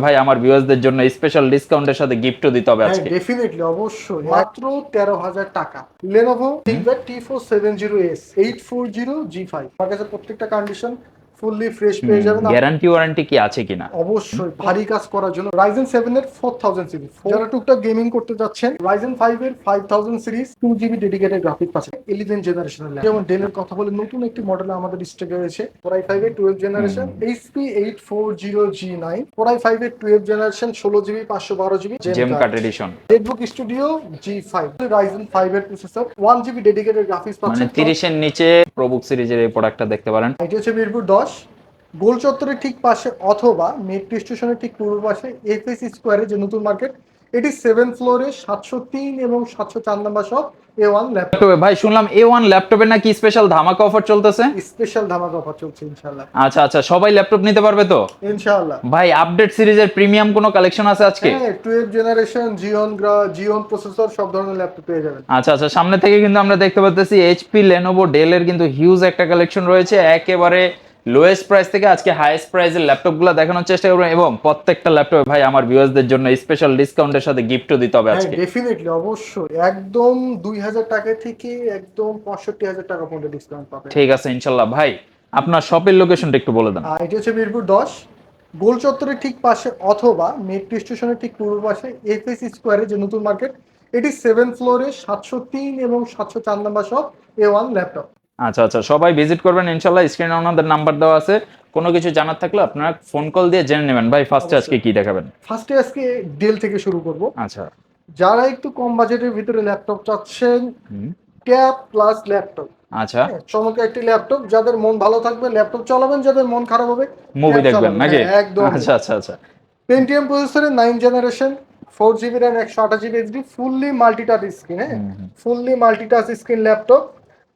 ভাই আমার ভিউয়ার্সদের জন্য স্পেশাল ডিসকাউন্টের সাথে গিফটও দিতে হবে হ্যাঁ আজকে। ডেফিনেটলি অবশ্যই। মাত্র তেরো হাজার টাকা। ফোর জিরো জি ফাইভ আমার কাছে প্রত্যেকটা কন্ডিশন ফুললি ফ্রেশ পেয়ে যাবেন। গ্যারান্টি ওয়ারেন্টি কি আছে কিনা? অবশ্যই ভারী কাজ করার জন্য রাইজেন সেভেন এর ফোর থাউজেন্ড সিরিজ যারা টুকটাক গেমিং করতে যাচ্ছেন রাইজেন ফাইভ এর five thousand series two GB dedicated graphic পাচ্ছে ইলেভেন জেনারেশনের যেমন ডেলের কথা বলে নতুন একটি মডেল আমাদের স্টকে রয়েছে আই ফাইভ এর twelve generation HP eight four zero G nine four five এর টুয়েলভ জেনারেশন ষোলো জিবি পাঁচশো বারো GB gem cut edition netbook studio G five Ryzen five এর processor one GB dedicated graphics মানে পাচ্ছেন তিরিশের নিচে প্রবুক সিরিজের এই প্রোডাক্টটা দেখতে পারেন। এটি হচ্ছে মিরপুর দশ গোল চত্বরের ঠিক পাশে অথবা মেট্রো স্টেশনের ঠিক পূর্ব পাশে এফএস স্কোয়ারে যে নতুন মার্কেট এটি সেভেন ফ্লোরে সাতশো তিন এবং সাতশো চার নাম্বার সব এ ওয়ান ল্যাপটপ ভাই শুনলাম এ ওয়ান ল্যাপটপে নাকি স্পেশাল ধামাকা অফার চলতেছে? স্পেশাল ধামাকা অফার চলছে ইনশাল্লাহ আচ্ছা আচ্ছা সবাই ল্যাপটপ নিতে পারবে তো? ইনশাল্লাহ ভাই আপডেট সিরিজের প্রিমিয়াম কোনো কালেকশন আছে আজকে? হ্যাঁ twelve generation Xeon Xeon processor সব ধরনের ল্যাপটপ পেয়ে যাবেন। আচ্ছা আচ্ছা সামনে থেকে কিন্তু আমরা দেখতে পাচ্ছি এইচপি লেনোভো ডেলের কিন্তু হিউজ একটা কালেকশন রয়েছে। একেবারে লোয়েস্ট প্রাইস থেকে আজকে হাইয়েস্ট প্রাইসের ল্যাপটপগুলো দেখানোর চেষ্টা করবেন এবং প্রত্যেকটা ল্যাপটপে ভাই আমার ভিউয়ার্সদের জন্য স্পেশাল ডিসকাউন্টের সাথে গিফটও দিতে হবে হ্যাঁ আজকে। ডেফিনেটলি অবশ্যই। একদম দুই হাজার টাকা থেকে একদম পঁয়ষট্টি হাজার টাকা পর্যন্ত ডিসকাউন্ট পাবেন। ঠিক আছে ইনশাল্লাহ ভাই আপনার শপের লোকেশনটা একটু বলে দেন। এটি হচ্ছে মিরপুর দশ। গোল চত্বরের ঠিক পাশে অথবা মেট্রো স্টেশনের ঠিক পূর্ব পাশে এফএস স্কোয়ারে যে নতুন মার্কেট এটি সেভেন ফ্লোরে সাতশো তিন এবং সাতশো চার নাম্বার সব এ ওয়ান ল্যাপটপ আচ্ছা আচ্ছা সবাই ভিজিট করবেন ইনশাল্লাহ স্ক্রিনে ওনাদের নাম্বার দেওয়া আছে। কোনো কিছু জানার থাকলে আপনারা ফোন কল দিয়ে জেনে নেবেন। ভাই ফার্স্টে আজকে কি দেখাবেন? ফার্স্টে আজকে ডেল থেকে শুরু করব। আচ্ছা। যারা একটু কম বাজেটের ভিতরে ল্যাপটপ চাচ্ছেন ট্যাব প্লাস ল্যাপটপ আচ্ছা। চমৎকার একটি ল্যাপটপ যাদের মন ভালো থাকবে ল্যাপটপ চালাবেন যাদের মন খারাপ হবে মুভি দেখবেন নাকি? হ্যাঁ, একদম। আচ্ছা আচ্ছা আচ্ছা। পেন্টিএম প্রসেসরের nine generation four GB RAM একশো আঠাশ GB HD fully multitouch screen হ্যাঁ। Fully multitouch screen laptop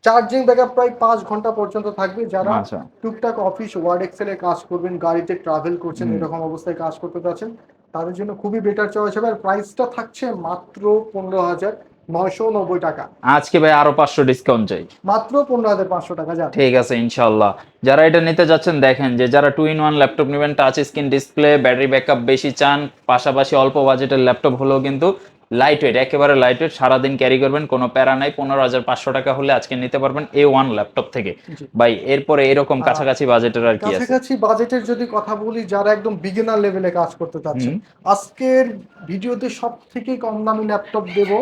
charging backup প্রায় পাঁচ ঘণ্টা পর্যন্ত থাকবে। যারা আচ্ছা। টুকটাক অফিস ওয়ার্ড এক্সেলে কাজ করবেন গাড়িতে ট্রাভেল করছেন এরকম অবস্থায় কাজ করতে চাচ্ছেন তাদের জন্য খুবই বেটার চয়েস হবে। আর প্রাইসটা থাকছে মাত্র পনেরো হাজার নয়শো নব্বই টাকা। আজকে ভাই আরও পাঁচশো ডিসকাউন্ট চাই। মাত্র পনেরো হাজার পাঁচশো টাকা যান ঠিক আছে ইনশাল্লাহ যারা এটা নিতে যাচ্ছেন দেখেন যে যারা টু ইন ওয়ান ল্যাপটপ নেবেন touch screen display battery backup বেশি চান পাশাপাশি অল্প বাজেটের ল্যাপটপ হলেও কিন্তু লাইট ওয়েট একেবারে লাইট ওয়েট সারাদিন ক্যারি করবেন কোনো প্যারা নাই পনেরো হাজার পাঁচশো টাকা হলে আজকে নিতে পারবেন এ ওয়ান ল্যাপটপ থেকে। ভাই এরপরে এরকম কাছাকাছি বাজেটের আর কি কাছাকাছি বাজেটের যদি কথা বলি যারা একদম বিগিনার লেভেলে কাজ করতে চাচ্ছেন আজকের ভিডিওতে সব থেকে কম দামি ল্যাপটপ দেবো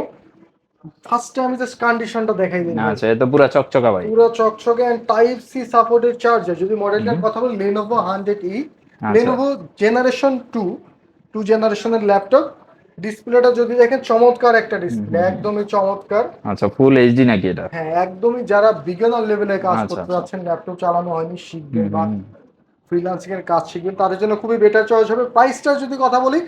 ফার্স্টে আমি জাস্ট কন্ডিশনটা দেখাই দিই। আচ্ছা এ তো পুরা চকচকা ভাই। পুরো চকচকে and type C supported charger যদি মডেলটার কথা বলি হান্ড্রেড ই আচ্ছা। লেনোভো জেনারেশন টু টু জেনারেশনের ল্যাপটপ ডিসপ্লেটা যদি দেখেন চমৎকার একটা ডিসপ্লে একদমই চমৎকার। আচ্ছা ফুল এইচডি নাকি এটা? হ্যাঁ একদমই যারা বিগিনার লেভেলে কাজ আচ্ছা, করতে আচ্ছা। যাচ্ছেন ল্যাপটপ চালানো হয়নি শিখবে বা ফ্রিল্যান্সিং এর কাজ শিখবেন তাদের জন্য খুবই বেটার চয়েস হবে। প্রাইসটা যদি কথা বলি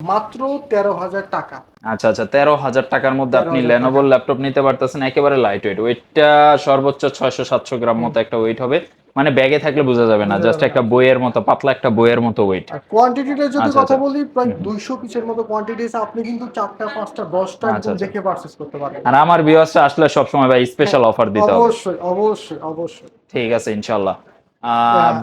মাত্র তেরো হাজার টাকা। আচ্ছা আচ্ছা তেরো হাজার টাকার মধ্যে আপনি 13,000 লেনোভোর ল্যাপটপ নিতে পারতেছেন একেবারে লাইট ওয়েট ওয়েটটা সর্বোচ্চ ছয়শো সাতশো গ্রাম মতো একটা ওয়েট হবে। মানে ব্যাগে থাকলে বোঝা যাবে না জাস্ট একটা বইয়ের মতো পাতলা একটা বইয়ের মতো ওয়েট কোয়ান্টিটিটা যদি আচ্ছা, কথা আচ্ছা। বলি প্রায় দুইশো পিসের মতো কোয়ান্টিটি আপনি কিন্তু চারটা পাঁচটা দশটা আচ্ছা, একদম আচ্ছা। দেখে পারচেস করতে পারবেন। আর আমার ভিউয়ার্সটা আসলে সবসময় ভাই স্পেশাল অফার দিতে হবে। অবশ্যই অবশ্যই অবশ্যই। ঠিক আছে ইনশাল্লাহ হ্যাঁ।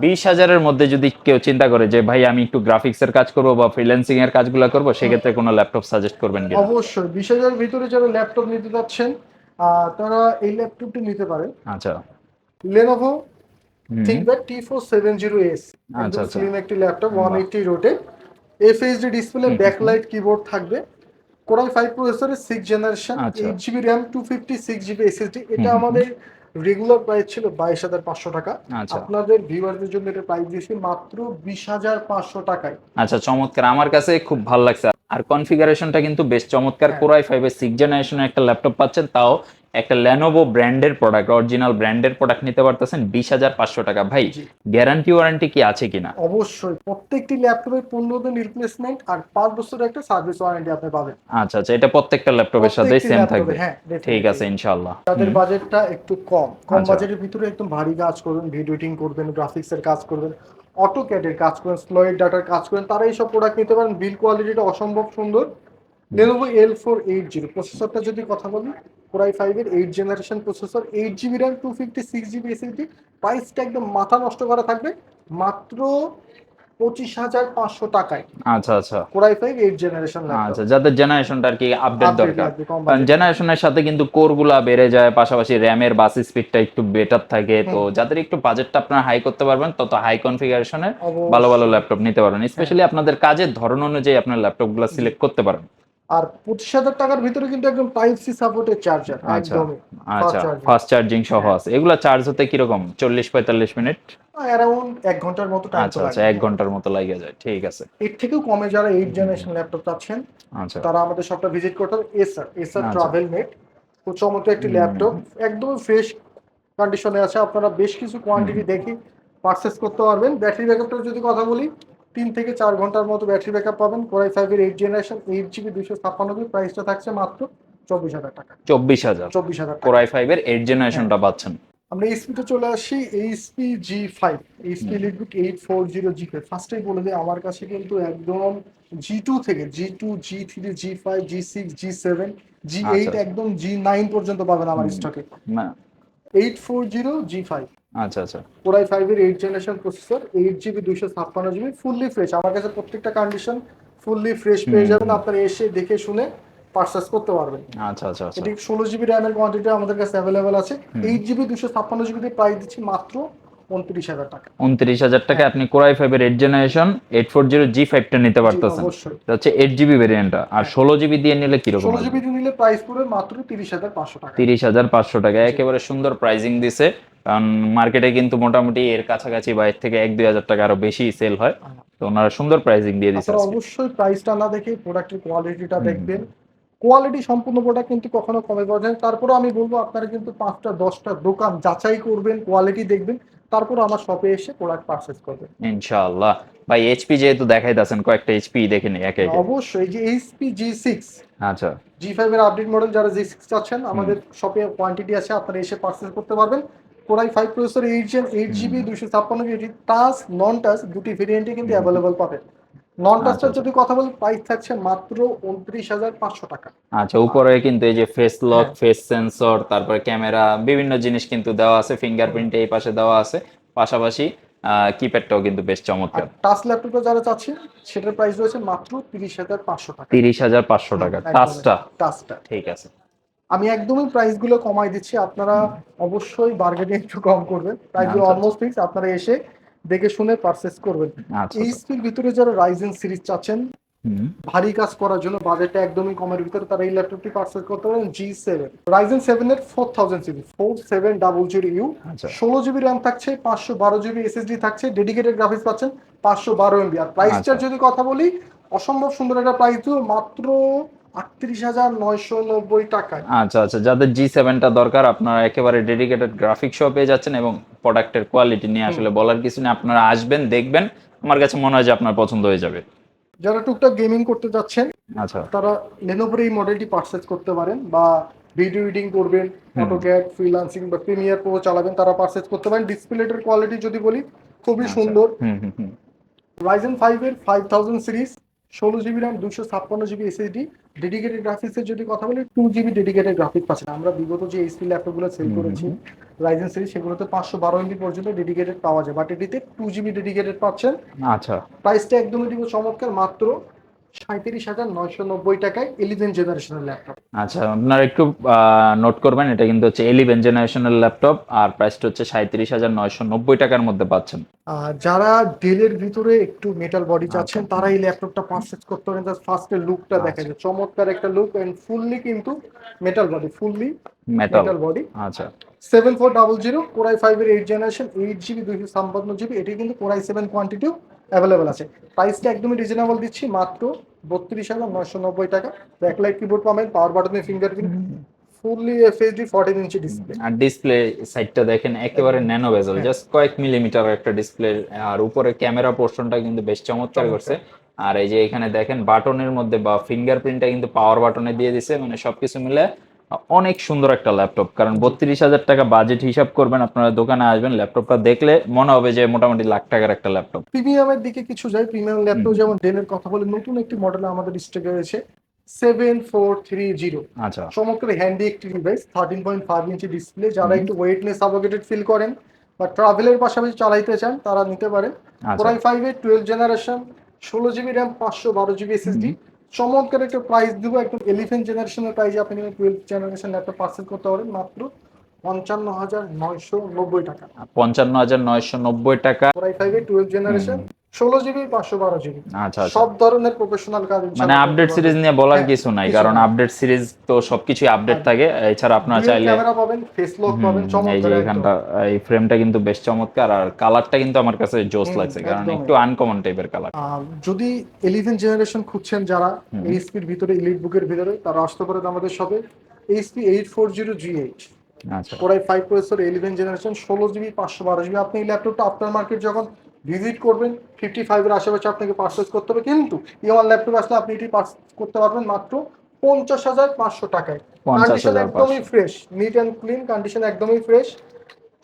বিশ হাজারের মধ্যে যদি কেউ চিন্তা করে যে ভাই আমি একটু গ্রাফিক্স এর কাজ করব বা ফ্রিল্যান্সিং এর কাজগুলো করব সেক্ষেত্রে কোনো ল্যাপটপ সাজেস্ট করবেন অবশ্যই। বিশ হাজার ভিতরে যারা ল্যাপটপ নিতে যাচ্ছেন তারা এই ল্যাপটপটি নিতে পারে আচ্ছা। লেনোভো হুম, ThinkPad T four seven zero S. Slim একটি ল্যাপটপ ওয়ান এইটটি রোটে এফএইচডি ডিসপ্লে ব্যাকলাইট কিবোর্ড থাকবে। কোরাই ফাইভ প্রসেসরের six generation. Eight GB RAM two fifty six GB SSD এটা। আমাদের রেগুলার প্রাইস ছিল বাইশ হাজার পাঁচশো টাকা। আচ্ছা। আপনাদের ভিউয়ারদের জন্য এটা প্রাইস দিয়েছি মাত্র বিশ হাজার পাঁচশো টাকায়। আচ্ছা চমৎকার। আমার কাছে খুব ভালো লাগছে। আর কনফিগারেশনটা কিন্তু বেশ চমৎকার। Core i core i five এর সিক্স জেনারেশনের একটা ল্যাপটপ পাচ্ছেন। তাও একটা ল্যানোভো ব্র্যান্ডের প্রোডাক্ট অরিজিনাল ব্র্যান্ডের প্রোডাক্ট নিতে পারতেছেন বিশ হাজার পাঁচশো টাকা। ভাই গ্যারান্টি ওয়ারেন্টি কি আছে কিনা? অবশ্যই প্রত্যেকটি ল্যাপটপের পনেরো দিন রিপ্লেসমেন্ট আর পাঁচ বছরের একটা সার্ভিস ওয়ারেন্টি আপনি পাবেন। আচ্ছা আচ্ছা এটা প্রত্যেকটা ল্যাপটপের প্রত্যেকটি সেম থাকবে। হ্যাঁ ঠিক আছে ইনশাল্লাহ তাদের বাজেটটা একটু কম কম আচ্ছা। বাজেটের ভিতরে একদম ভারী কাজ করবেন ভিডিও এডিটিং করবেন গ্রাফিক্স এর কাজ করবেন অটো ক্যাডের কাজ করেন স্লোয়েড ডাটার কাজ করেন তারা এইসব প্রোডাক্ট নিতে পারেন। বিল কোয়ালিটিটা অসম্ভব সুন্দর। Lenovo L four eight zero প্রসেসরটা যদি কথা বলি কোরাই ফাইভের eight generation processor eight GB RAM two fifty six GB SSD প্রাইসটা একদম মাথা নষ্ট করা থাকবে মাত্র পঁচিশ হাজার পাঁচশো টাকায়। আচ্ছা আচ্ছা। কোরাই ফাইভ এইট জেনারেশন আচ্ছা যাদের জেনারেশনটা আর কি আপডেট দরকার। জেনারেশনের সাথে কিন্তু কোরগুলা বেড়ে যায় পাশাপাশি র্যামের বাস স্পিডটা একটু বেটার থাকে। তো যাদের একটু বাজেটটা আপনারা হাই করতে পারবেন তত হাই কনফিগারেশনের ভালো ভালো ল্যাপটপ নিতে পারবেন। স্পেশালি আপনাদের কাজের ধরন অনুযায়ী আপনার ল্যাপটপগুলো সিলেক্ট করতে পারেন আর পঁচিশ হাজার টাকার ভিতরে কিন্তু একদম টাইপ সি সাপোর্টেড চার্জার আচ্ছা একদমই আচ্ছা ফাস্ট চার্জিং সহ আছে। এগুলা চার্জ হতে কীরকম? চল্লিশ পঁয়তাল্লিশ মিনিট? অ্যারাউন্ড এক ঘণ্টার মতো টাইম আচ্ছা আচ্ছা এক ঘণ্টার মতো লাগে যায়। ঠিক আছে। এর থেকেও কমে যারা এইট জেনারেশন ল্যাপটপ চাচ্ছেন আচ্ছা। তারা আমাদের শপটা ভিজিট করতে হবে এসার আচ্ছা। ট্রাভেল মেট খুব চমৎকার একটি ল্যাপটপ একদম ফ্রেশ কন্ডিশনে আছে। আপনারা বেশ কিছু কোয়ান্টিটি দেখে পারচেস করতে পারবেন। ব্যাটারি ব্যাকআপটার যদি কথা বলি তিন থেকে চার ঘণ্টার মতো ব্যাটারি ব্যাকআপ পাবেন। কোরাই ফাইভের এইট জেনারেশন এইট জিবি দুশো ছাপ্পান্ন জিবি প্রাইসটা থাকছে মাত্র চব্বিশ হাজার টাকা। চব্বিশ হাজার। চব্বিশ হাজার কোরাই ফাইভ এর এইট জেনারেশনটা পাচ্ছেন। আমরা এইচপিতে চলে আসি HP G five HP EliteBook eight four zero G five ফার্স্টেই বলে দিই আমার কাছে কিন্তু একদম জি টু থেকে G two G three G five G six G seven G eight. একদম জি নাইন পর্যন্ত পাবেন আমার স্টকে না। Eight four zero G five আচ্ছা আচ্ছা। কোরাই ফাইভের eight generation processor eight GB দুইশো ছাপ্পান্ন জিবি ফুললি ফ্রেশ আমার কাছে প্রত্যেকটা কন্ডিশন ফুললি ফ্রেশ পেয়ে যাবেন। আপনারা এসে দেখে শুনে পারচেস করতে পারবেন। আচ্ছা আচ্ছা আচ্ছা। এটি ষোলো জিবি র্যামের কোয়ান্টিটি আমাদের কাছে অ্যাভেলেবেল আছে। এইট জিবি দুশো ছাপ্পান্ন জিবিতে প্রাইস দিচ্ছি মাত্র উনত্রিশ হাজার টাকা। উনত্রিশ হাজার টাকা আপনি কোরাই ফাইভের eight generation eight four zero G ফাইভটা নিতে পারতেছেন। হচ্ছে এইট জিবি ভেরিয়েন্টটা আর ষোলো জিবি দিয়ে নিলে কীরকম ষোলো জিবি নিলে প্রাইস পড়বে মাত্র তিরিশ হাজার পাঁচশো টাকা। তিরিশ হাজার পাঁচশো টাকা। একেবারে সুন্দর প্রাইজিং দিছে। কারণ মার্কেটে কিন্তু মোটামুটি এর কাছাকাছি বা এর থেকে এক দুই হাজার টাকা আরও বেশি সেল হয়। তো ওনারা সুন্দর প্রাইজিং দিয়ে দিচ্ছে অবশ্যই প্রাইসটা না দেখে প্রোডাক্টের কোয়ালিটিটা দেখবেন। কোয়ালিটি সম্পূর্ণ প্রোডাক্ট কিন্তু কখনো কমে পাওয়া যায় না। তারপরে আমি বলব আপনারা কিন্তু পাঁচটা দশটা দোকান যাচাই করবেন কোয়ালিটি দেখবেন। তারপর আমার শপে এসে প্রোডাক্ট পারচেস করবেন। ইনশাআল্লাহ। ভাই এইচপি যেহেতু দেখাইতেছেন কয়েকটা এইচপি দেখে নি একে অবশ্যই যে এইচপি জি সিক্স আচ্ছা। জি ফাইভের আপডেট মডেল যারা জি সিক্স চাচ্ছেন আমাদের শপে কোয়ান্টিটি আছে আপনারা এসে পারচেস করতে পারবেন। Core i five processor eight gen eight GB দুশো ছাপ্পান্ন জিবি টাচ নন টাচ দুটি ভেরিয়েন্টে কিন্তু। অ্যাভেলেবল পাবেন। নন টাচটার। যদি কথা বলি প্রাইস থাকছে মাত্র উনত্রিশ হাজার পাঁচশো টাকা। আচ্ছা উপরে কিন্তু এই যে ফেস লক। ফেস সেন্সর তারপরে ক্যামেরা বিভিন্ন জিনিস কিন্তু দেওয়া আছে ফিঙ্গারপ্রিন্ট এই পাশে দেওয়া আছে। পাশাপাশি কিপ্যাডটাও কিন্তু বেশ চমৎকার। টাচ ল্যাপটপটা যারা চাচ্ছে সেটার প্রাইস রয়েছে মাত্র তিরিশ হাজার পাঁচশো টাকা। তিরিশ হাজার পাঁচশো টাকা। টাচটা টাচটা ঠিক আছে। আমি একদমই প্রাইসগুলো কমাই দিচ্ছি আপনারা অবশ্যই বার্গেনিং একটু কম করবেন। প্রাইসগুলো আচ্ছা, অলমোস্ট ফিক্স আপনারা এসে দেখে শুনে পারচেস করবেন। আচ্ছা এইচপির ভিতরে যারা রাইজেন সিরিজ চাচ্ছেন ভারী কাজ করার জন্য বাজেটটা একদমই কমের ভিতরে তারা এই ল্যাপটপটি পারচেস করতে পারেন জি সেভেন রাইজেন সেভেন এর four thousand series four seven double zero U আচ্ছা। ষোলো জিবি র্যাম থাকছে পাঁচশো বারো জিবি এসএসডি থাকছে ডেডিকেটেড গ্রাফিক্স পাচ্ছেন পাঁচশো বারো এমবি আর প্রাইসটার আচ্ছা। যদি কথা বলি অসম্ভব সুন্দর একটা প্রাইস মাত্র আচ্ছা আচ্ছা যাদের জি সেভেনটা দরকার আপনারা একেবারে ডেডিকেটেড গ্রাফিক শো পেয়ে যাচ্ছেন এবং প্রোডাক্টের কোয়ালিটি নিয়ে আসলে বলার কিছু নেই। আপনারা আসবেন দেখবেন। আমার কাছে মনে হয় যে আপনার পছন্দ হয়ে যাবে। যারা টুকটাক গেমিং করতে যাচ্ছেন আচ্ছা। তারা লেনোভোর এই মডেলটি পারচেজ করতে পারেন বা ভিডিও এডিটিং করবেন। অটোক্যাড ফ্রিলান্সিং বা প্রিমিয়ার প্রো চালাবেন তারা পারচেজ করতে পারেন। ডিসপ্লেটার কোয়ালিটি যদি বলি খুবই আচ্ছা। সুন্দর। হুম হুম হুম। রাইজেন ফাইভ এর ফাইভ থাউজেন্ড সিরিজ ষোলো জিবি র্যাম দুশো ছাপ্পান্ন জিবি এসএসডি ডেডিকেটেড গ্রাফিক্সের যদি কথা বলি টু জিবি ডেডিকেটেড গ্রাফিক্স পাচ্ছেন। আমরা বিগত যে এইচপি ল্যাপটপগুলো সেল করেছি। রাইজেন সিরিজ সেগুলোতে পাঁচশো বারো এমবি পর্যন্ত ডেডিকেটেড পাওয়া যায়। বাট এটিতে টু জিবি ডেডিকেটেড পাচ্ছেন। আচ্ছা। প্রাইসটা একদমই দিব চমৎকার মাত্র সাঁত্রিশ হাজার নয়শো নব্বই টাকায় ইলেভেন জেনারেশনের ল্যাপটপ আচ্ছা আপনারা একটু নোট করবেন এটা কিন্তু হচ্ছে এলিভেন জেনারেশনের ল্যাপটপ আর প্রাইসটা হচ্ছে সাঁত্রিশ হাজার নয়শো নব্বই টাকার মধ্যে পাচ্ছেন। যারা ডেলের ভিতরে একটু মেটাল বডি চাচ্ছেন আচ্ছা। তারা এই ল্যাপটপটা পারচেজ করতে পারেন। জাস্ট ফার্স্টের লুকটা দেখা আচ্ছা। যায় চমৎকার একটা লুক এন্ড ফুললি কিন্তু metal body fully metal metal body আচ্ছা। Seven four double zero core i ফাইভের এইট জেনারেশন এইট জিবি দুইশো ছাপ্পান্ন জিবি এটি কিন্তু কোরাই সেভেন কোয়ান্টিটিও অ্যাভেলেবেল আছে। প্রাইসটা একদমই রিজনেবল দিচ্ছি মাত্র বত্রিশ হাজার নয়শো নব্বই টাকা। ব্যাকলাইট কিবোর্ড পাবেন পাওয়ার বাটনে fingerprint fully FHD fourteen inch display আর ডিসপ্লে সাইডটা দেখেন একেবারে ন্যানো বেজেল। জাস্ট কয়েক মিলিমিটার একটা ডিসপ্লে আর উপরে ক্যামেরা পোর্শনটা কিন্তু বেশ চমৎকার চমৎকার। করছে। আর এই যে এখানে দেখেন বাটনের মধ্যে বা ফিঙ্গারপ্রিন্টটা কিন্তু পাওয়ার বাটনে দিয়ে দিছে মানে সবকিছু মিলে অনেক সুন্দর একটা ল্যাপটপ কারণ বত্রিশ হাজার টাকা বাজেট হিসাব করবেন আপনারা দোকানে আসবেন ল্যাপটপটা দেখলে মনে হবে যে মোটামুটি লাখ টাকার একটা ল্যাপটপ। প্রিমিয়ামের দিকে কিছু যায় প্রিমিয়াম ল্যাপটপ যেমন ডেলের কথা বলে নতুন একটি মডেল আমাদের স্টকে রয়েছে সেভেন ফোর থ্রি জিরো আচ্ছা। চমৎকার হ্যান্ডি একটি device thirteen point five inch display যারা। একটু ওয়েটনেস সাবগেটেড ফিল করেন বা ট্রাভেলের পাশাপাশি চালাইতে চান তারা নিতে পারেন। আচ্ছা। কোরাই ফাইভ এর টুয়েলভ জেনারেশন ষোলো জিবি র্যাম পাঁচশো বারো জিবি এসএসডি চমৎকার একটা প্রাইস দিব একদম এলিফেন্ট জেনারেশনের প্রাইসে আপনি টুয়েলভ জেনারেশন ল্যাপটপ পার্সেল করতে পারেন মাত্র পঞ্চান্ন হাজার নয়শো নব্বই টাকা। পঞ্চান্ন হাজার নয়শো নব্বই টাকা। ওয়াই ফাইভ এর টুয়েলভ জেনারেশন ষোলো জিবি পাঁচশো বারো জিবি আচ্ছা আচ্ছা। সব ধরনের প্রফেশনাল কাজ মানে আপডেট সিরিজ নিয়ে বলার হ্যাঁ, কিছু নাই কারণ আপডেট সিরিজ তো সবকিছুই আপডেট থাকে। এছাড়া আপনারা চাইলে ক্যামেরা পাবেন ফেস লক পাবেন এই যে এখানটা এই ফ্রেমটা কিন্তু বেশ চমৎকার আর কালারটা কিন্তু আমার কাছে জোস লাগছে কারণ একটু আনকমন টাইপের কালার যদি ইলেভেন জেনারেশন খুঁজছেন যারা। এইচপির ভিতরে ইলিট বুকের ভিতরে তারা আসতে পারেন আমাদের সবে HP eight four zero G eight আচ্ছা। Core i five processor eleven generation ষোলো জিবি পাঁচশো বারো জিবি আপনি এই ল্যাপটপটা আপনার মার্কেট যখন ভিজিট করবেন ফিফটি ফাইভের আশেপাশে আপনাকে পারচেস করতে হবে। কিন্তু ইওয়ান ল্যাপটপ আসলে আপনি এটি করতে পারবেন মাত্র পঞ্চাশ হাজার পাঁচশো টাকায়। কন্ডিশন একদমই fresh neat and clean condition একদমই ফ্রেশ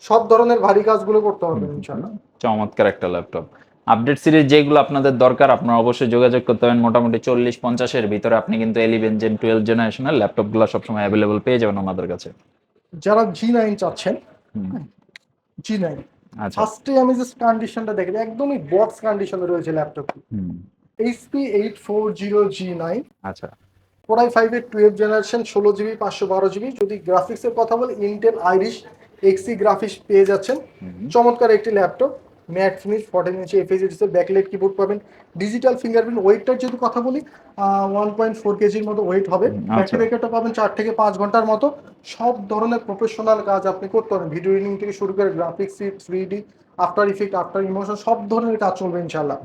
সব ধরনের ভারী কাজগুলো করতে পারবেন ইনশাল্লাহ চমৎকার একটা ল্যাপটপ আপডেট সিরিজ যেগুলো আপনাদের দরকার আপনারা অবশ্যই যোগাযোগ করতে পারেন। মোটামুটি চল্লিশ পঞ্চাশের ভিতরে আপনি কিন্তু এলিভেন জেন টুয়েলভ জেনারেশনের ল্যাপটপগুলো সবসময় অ্যাভেলেবল পেয়ে যাবেন আমাদের কাছে। যারা জি নাইন চাচ্ছেন জি নাইন ফার্স্টে আমি যে কন্ডিশনটা দেখি একদমই বক্স কন্ডিশনে রয়েছে ল্যাপটপটি হুম, HP eight four zero G nine আচ্ছা। ফোরাই ফাইভ এর টুয়েলভ জেনারেশন ষোলো জিবি পাঁচশো বারো জিবি যদি গ্রাফিক্সের কথা বলি ইন্টেল আইরিশ এক্সি গ্রাফিক্স পেয়ে যাচ্ছেন। চমৎকার একটি laptop matte finish fourteen inch এফএসিডিসের backlight keyboard পাবেন। ডিজিটাল ফিঙ্গারপ্রিন্ট ওয়েটটার যদি কথা বলি ওয়ান পয়েন্ট ফোর কেজির মতো ওয়েট হবে। হুম, আচ্ছা। ব্যাটারি ব্যাকআপটা পাবেন চার থেকে পাঁচ ঘণ্টার মতো। সব ধরনের প্রফেশনাল কাজ আপনি করতে পারেন ভিডিও এডিটিং থেকে শুরু করে graphics three D after effect after emotion সব ধরনের কাজ চলবে ইনশাল্লাহ।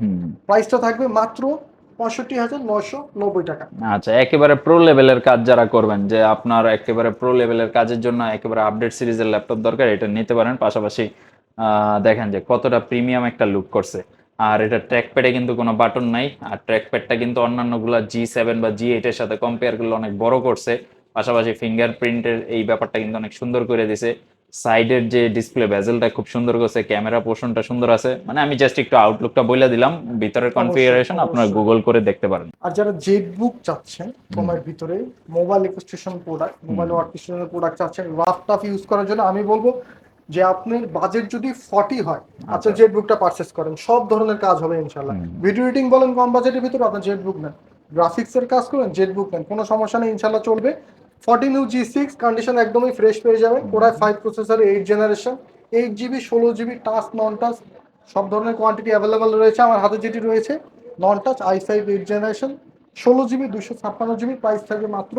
প্রাইসটা থাকবে মাত্র পঁয়ষট্টি হাজার নয়শো নব্বই টাকা। আচ্ছা একেবারে প্রো লেভেলের কাজ যারা করবেন যে আপনার একেবারে প্রো লেভেলের কাজের জন্য একেবারে আপডেট সিরিজের ল্যাপটপ দরকার এটা নিতে পারেন। পাশাপাশি দেখেন যে কতটা প্রিমিয়াম একটা লুক করছে। আর এটা ট্র্যাক প্যাডে কিন্তু কোনো বাটন নাই। আর ট্র্যাক প্যাডটা কিন্তু অন্যান্যগুলো জি সেভেন বা জি এইটের সাথে কম্পেয়ার করলে অনেক বড় করছে। পাশাপাশি ফিঙ্গারপ্রিন্টের এই ব্যাপারটা কিন্তু অনেক সুন্দর করে দিছে। সাইডের যে ডিসপ্লে বেজেলটা খুব সুন্দর করছে ক্যামেরা পোর্শনটা সুন্দর আছে। মানে আমি জাস্ট একটু আউটলুকটা বলে দিলাম। ভিতরের কনফিগারেশন আপনারা গুগল করে দেখতে পারেন। আর যারা জেট বুক চাচ্ছেন কমের ভিতরে mobile station product mobile work স্টেশনের প্রোডাক্ট চাচ্ছেন রাফ টাফ ইউজ করার জন্য আমি বলব যে আপনার বাজেট যদি ফর্টি হয় আপনি জেট বুকটা পারচেস করেন সব ধরনের কাজ হবে ইনশাল্লাহ ভিডিও এডিটিং বলেন কম বাজেটের ভিতরে আপনার জেট বুক নেন। গ্রাফিক্সের কাজ করেন জেট বুক নেন। কোনো সমস্যা নেই ইনশাল্লাহ চলবে। Fourteen U G six condition একদমই ফ্রেশ পেয়ে যাবেন। Core i five processor eight generation eight GB ষোলো জিবি টাচ নন টাচ সব ধরনের কোয়ান্টিটি অ্যাভেলেবেল রয়েছে আমার হাতে যেটি রয়েছে। Non touch i five eight generation ষোলো জিবি দুশো ছাপ্পান্ন জিবি প্রাইস থাকবে মাত্র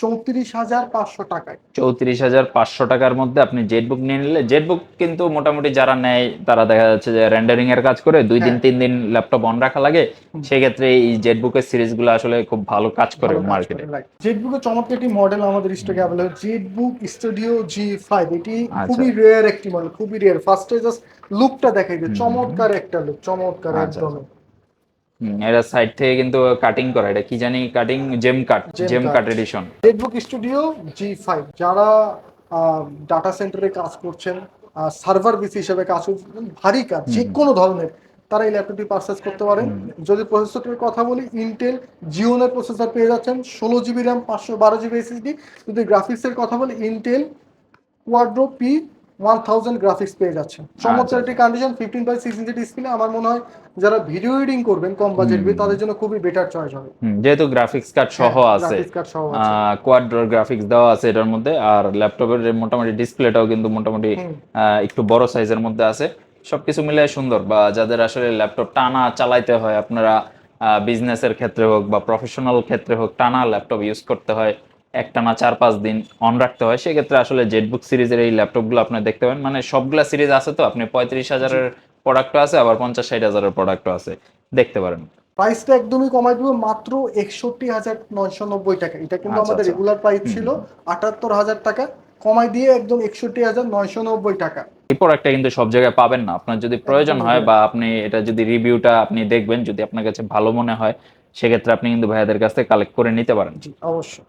চৌত্রিশ হাজার পাঁচশো টাকায়। চৌত্রিশ হাজার পাঁচশো টাকার মধ্যে আপনি জেটবুক নিয়ে নিলে জেটবুক কিন্তু মোটামুটি যারা নেয় তারা দেখা যাচ্ছে যে রেন্ডারিং এর কাজ করে দুই দিন হ্যাঁ। তিন দিন ল্যাপটপ অন রাখা লাগে। সেক্ষেত্রে এই জেটবুকের সিরিজগুলো আসলে খুব ভালো কাজ করে মার্কেটে জেটবুকের চমৎকার একটি মডেল আমাদের স্টকে available ZBook studio G five এটি আচ্ছা। খুবই রেয়ার একটি মডেল খুবই রেয়ার ফার্স্টে জাস্ট লুকটা দেখাই দিই চমৎকার একটা লুক চমৎকার আচ্ছা, একদম এটা সাইড থেকে কিন্তু কাটিং করা এটা কি জানি cutting gem cut gem cut edition ZBook studio G five যারা ডাটা সেন্টারে কাজ করছেন সার্ভার বিসি হিসেবে কাজ করছেন ভারী কাজ যে কোনো ধরনের তারা এই ল্যাপটপটি পারচেস করতে পারেন। যদি প্রসেসরের কথা বলি ইন্টেল জিওনের প্রসেসর পেয়ে যাচ্ছেন ষোলো জিবি র্যাম পাঁচশো বারো জিবি এসএসডি যদি গ্রাফিক্সের কথা বলি Intel Quadro P one thousand graphics পেয়ে যাচ্ছেন। চমৎকার। একটি condition fifteen by six inch display আমার মনে হয় যারা ভিডিও এডিটিং করবেন কম বাজেট তাদের জন্য খুবই বেটার চয়েস হবে। যেহেতু গ্রাফিক্স কার্ড সহ আছে। গ্রাফিক্স কার্ড সহ আছে। গ্রাফিক্স দেওয়া আছে এটার মধ্যে। আর ল্যাপটপের মোটামুটি ডিসপ্লেটাও কিন্তু মোটামুটি একটু বড় সাইজের মধ্যে আছে। সবকিছু মিলে সুন্দর বা যাদের আসলে ল্যাপটপ টানা চালাইতে হয় আপনারা বিজনেসের ক্ষেত্রে হোক বা প্রফেশনাল ক্ষেত্রে হোক টানা ল্যাপটপ ইউজ করতে হয় একটানা চার পাঁচ দিন অন রাখতে হয়। সেক্ষেত্রে আসলে জেটবুক সিরিজের এই ল্যাপটপগুলো আপনি দেখতে পাবেন মানে সবগুলা সিরিজ আছে তো? আপনি পঁয়ত্রিশ হাজারের প্রোডাক্টও আছে আবার পঞ্চাশ ষাট হাজারের প্রোডাক্টও আছে। দেখতে পারেন। প্রাইসটা একদমই কমাই দিব মাত্র একষট্টি হাজার নয়শো নব্বই টাকা। এটা কিন্তু আচ্ছা, আমাদের আচ্ছা। রেগুলার প্রাইস ছিল আটাত্তর হাজার টাকা। কমাই দিয়ে একদম একষট্টি হাজার নয়শো নব্বই টাকা। এই প্রোডাক্টটা কিন্তু সব জায়গায় পাবেন না। আপনার যদি প্রয়োজন হয় বা আপনি এটা যদি রিভিউটা আপনি দেখবেন যদি আপনার কাছে ভালো মনে হয় সেক্ষেত্রে আপনি কিন্তু ভাইয়াদের কাছ থেকে কালেক্ট করে নিতে পারেন। জি অবশ্যই।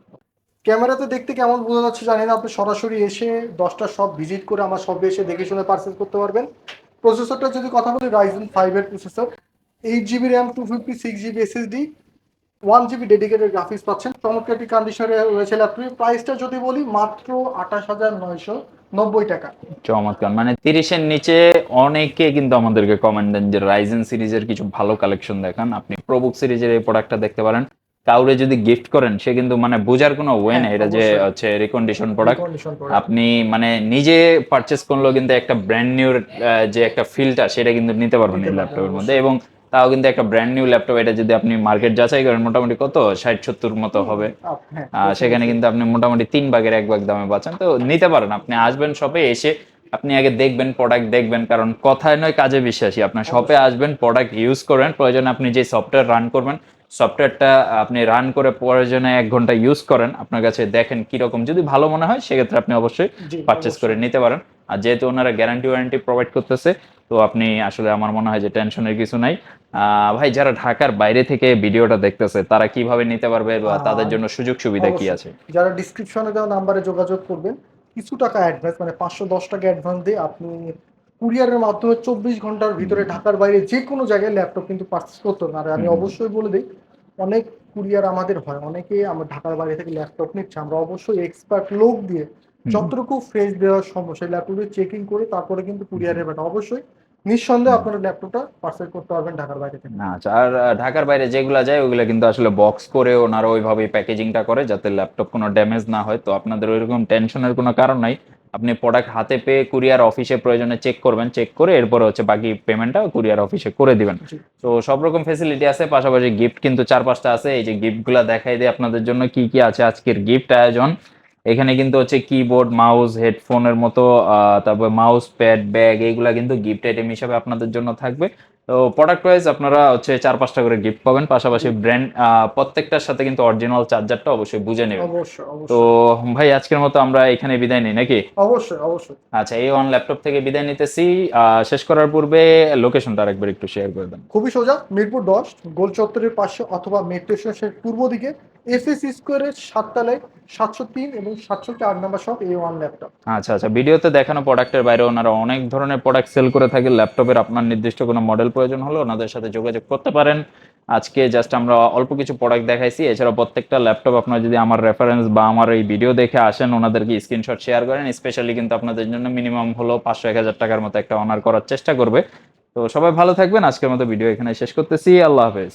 ক্যামেরাতে দেখতে কেমন বোঝা যাচ্ছে জানি না, আপনি সরাসরি এসে দশটা সব ভিজিট করে আমার সব এসে দেখে শুনে পারচেস করতে পারবেন। প্রসেসরটা যদি কথা বলি রাইজেন ফাইভের processor eight GB RAM two fifty six GB SSD one GB dedicated graphics পাচ্ছেন। চমৎকার কন্ডিশনে রয়েছে ল্যাপটপটি প্রাইসটা যদি বলি, মাত্র আঠাশ হাজার নয়শো নব্বই টাকা। চমৎকার। মানে তিরিশের নিচে অনেকে কিন্তু আমাদেরকে কমেন্ট দেন যে রাইজেন সিরিজের কিছু ভালো কালেকশন দেখান। আপনি প্রবুক সিরিজের এই প্রোডাক্টটা দেখতে পারেন। কাউরে যদি গিফট করেন সে কিন্তু মানে বোঝার কোনো ওয়ে হ্যাঁ, নেই এটা যে হচ্ছে রিকন্ডিশন প্রোডাক্ট আপনি মানে নিজে পারচেস করলেও কিন্তু একটা ব্র্যান্ড নিউ যে একটা ফিলটা সেটা কিন্তু নিতে পারবেন এই ল্যাপটপের মধ্যে। এবং তাও কিন্তু একটা ব্র্যান্ড নিউ ল্যাপটপ এটা যদি আপনি মার্কেট যাচাই করেন মোটামুটি কত? ষাট সত্তর মতো হবে। হ্যাঁ, সেখানে কিন্তু আপনি মোটামুটি তিন ভাগের এক ভাগ দামে পাচ্ছেন। তো নিতে পারেন আপনি আসবেন শপে এসে আপনি আগে দেখবেন প্রোডাক্ট দেখবেন কারণ কথায় নয় কাজে বিশ্বাসী। আপনার শপে আসবেন প্রোডাক্ট ইউজ করবেন প্রয়োজনে আপনি যে সফটওয়্যার রান করবেন সফটওয়্যারটা আপনি রান করে প্রয়োজনে এক ঘণ্টা ইউজ করেন আপনার কাছে দেখেন কীরকম। যদি ভালো মনে হয় সেক্ষেত্রে আপনি অবশ্যই পারচেস করে নিতে পারেন। আর যেহেতু ওনারা গ্যারান্টি ওয়ারেন্টি প্রোভাইড করতেছে তো আপনি আসলে আমার মনে হয় যে টেনশনের কিছু নাই। আহ, ভাই যারা ঢাকার বাইরে থেকে ভিডিওটা দেখতেছে তারা কীভাবে নিতে পারবে বা তাদের জন্য সুযোগ সুবিধা কি আছে? যারা ডিসক্রিপশনে দেওয়া নাম্বারে যোগাযোগ করবেন কিছু টাকা অ্যাডভান্স মানে পাঁচশো দশ টাকা অ্যাডভান্স দিয়ে আপনি কুরিয়ারের মাধ্যমে চব্বিশ ঘণ্টার ভিতরে ঢাকার বাইরে যে কোনো জায়গায় ল্যাপটপ কিন্তু পারচেস করতে পারেন আর আমি অবশ্যই বলে দিই অনেক কুরিয়ার আমাদের হয় অনেকে আমরা ঢাকার বাইরে থেকে ল্যাপটপ নিচ্ছে আমরা অবশ্যই এক্সপার্ট লোক দিয়ে যতটুকু ফ্রেশ দেওয়ার সম্ভব সেই ল্যাপটপে চেকিং করে তারপরে কিন্তু কুরিয়ারের ব্যাটা অবশ্যই নিঃসন্দেহে আপনার ল্যাপটপটা পার্সেল করতে পারবেন ঢাকার বাইরে থেকে। না আচ্ছা আর ঢাকার বাইরে যেগুলা যায় ওগুলা কিন্তু আসলে বক্স করে ওনারা ওইভাবে প্যাকেজিংটা করে যাতে ল্যাপটপ কোনো ড্যামেজ না হয়। তো আপনাদের ওইরকম টেনশনের কোনো কারণ নাই। আপনি প্রোডাক্ট হাতে পেয়ে কুরিয়ার অফিসে প্রয়োজনে চেক করবেন চেক করে এরপরে হচ্ছে বাকি পেমেন্টটা কুরিয়ার অফিসে করে দিবেন। তো সব রকম ফেসিলিটি আছে পাশাপাশি গিফট কিন্তু চার পাঁচটা আছে। এই যে গিফটগুলা দেখাই দিই আপনাদের জন্য কি কি আছে আজকের গিফট আয়োজন। এখানে কিন্তু হচ্ছে কিবোর্ড মাউস হেডফোনের মতো আহ, তারপর মাউস প্যাড ব্যাগ এইগুলা কিন্তু গিফট আইটেম হিসাবে আপনাদের জন্য থাকবে। তো প্রোডাক্ট ওয়াইজ আপনারা হচ্ছে চার পাঁচটা করে গিফট পাবেন। পাশাপাশি ব্র্যান্ড প্রত্যেকটার সাথে কিন্তু অরিজিনাল চার্জারটা অবশ্যই বুঝে নেবেন। তো ভাই আজকের মতো আমরা এখানে বিদায় নিই নাকি? অবশ্যই অবশ্যই। আচ্ছা এই অন ল্যাপটপ থেকে বিদায় নিতেছি। শেষ করার পূর্বে লোকেশনটা আরেকবার একটু শেয়ার করে দেন। খুবই সোজা মিরপুর দশ গোল চত্বরের পাশে অথবা মেট্রো স্টেশনের পূর্ব দিকে এফএস স্কোয়ারের সাততলায় সাতশো তিন এবং সাতশো চার number shop A one laptop আচ্ছা আচ্ছা ভিডিওতে দেখানো প্রোডাক্টের বাইরে ওনারা অনেক ধরনের প্রোডাক্ট সেল করে থাকে। ল্যাপটপের আপনার নির্দিষ্ট কোনো মডেল প্রয়োজন হলে ওনাদের সাথে যোগাযোগ করতে পারেন। আজকে জাস্ট আমরা অল্প কিছু প্রোডাক্ট দেখাইছি এছাড়া প্রত্যেকটা ল্যাপটপ আপনারা যদি আমার রেফারেন্স বা আমার এই ভিডিও দেখে আসেন, ওনাদেরকে স্ক্রিনশট শেয়ার করেন স্পেশালি কিন্তু আপনাদের জন্য মিনিমাম হলো পাঁচশো, এক হাজার টাকার মতো একটা অনার করার চেষ্টা করবে। তো সবাই ভালো থাকবেন, আজকের মতো ভিডিও এখানে শেষ করতেছি, আল্লাহ হাফেজ।